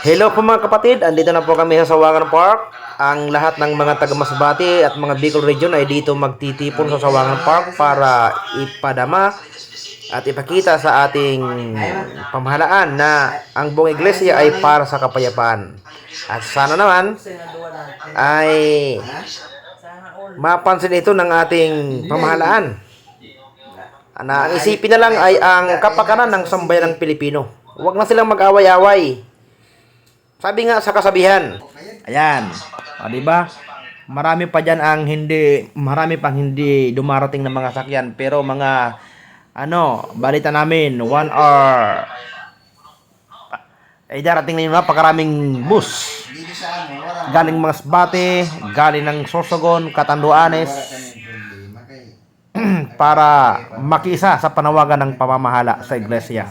Hello po mga kapatid, andito na po kami sa Sawangan Park. Ang lahat ng mga taga Masbate at mga Bicol Region ay dito magtitipon sa Sawangan Park para ipadama at ipakita sa ating pamahalaan na ang buong iglesia ay para sa kapayapaan. At sana naman ay mapansin ito ng ating pamahalaan. Na ang isipin na lang ay ang kapakanan ng sambayan ng Pilipino. Huwag na silang mag-away-away. Sabi nga sa kasabihan. Ayan. O, di ba? Marami pa diyan ang hindi marami pang hindi dumarating na mga sakyan pero mga ano, balita namin one hour ay darating na yung napakaraming bus. Galing Masbate, galing ng Sorsogon, Catanduanes para makisa sa panawagan ng pamamahala sa iglesia.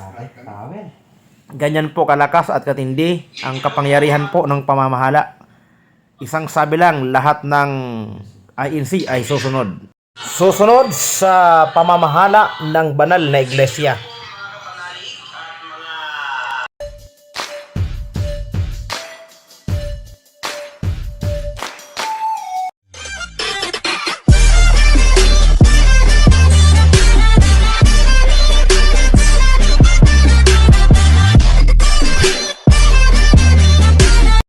Ganyan po kalakas at katindi ang kapangyarihan po ng pamamahala. Isang sabi lang, lahat ng INC ay susunod. Susunod sa pamamahala ng banal na iglesia.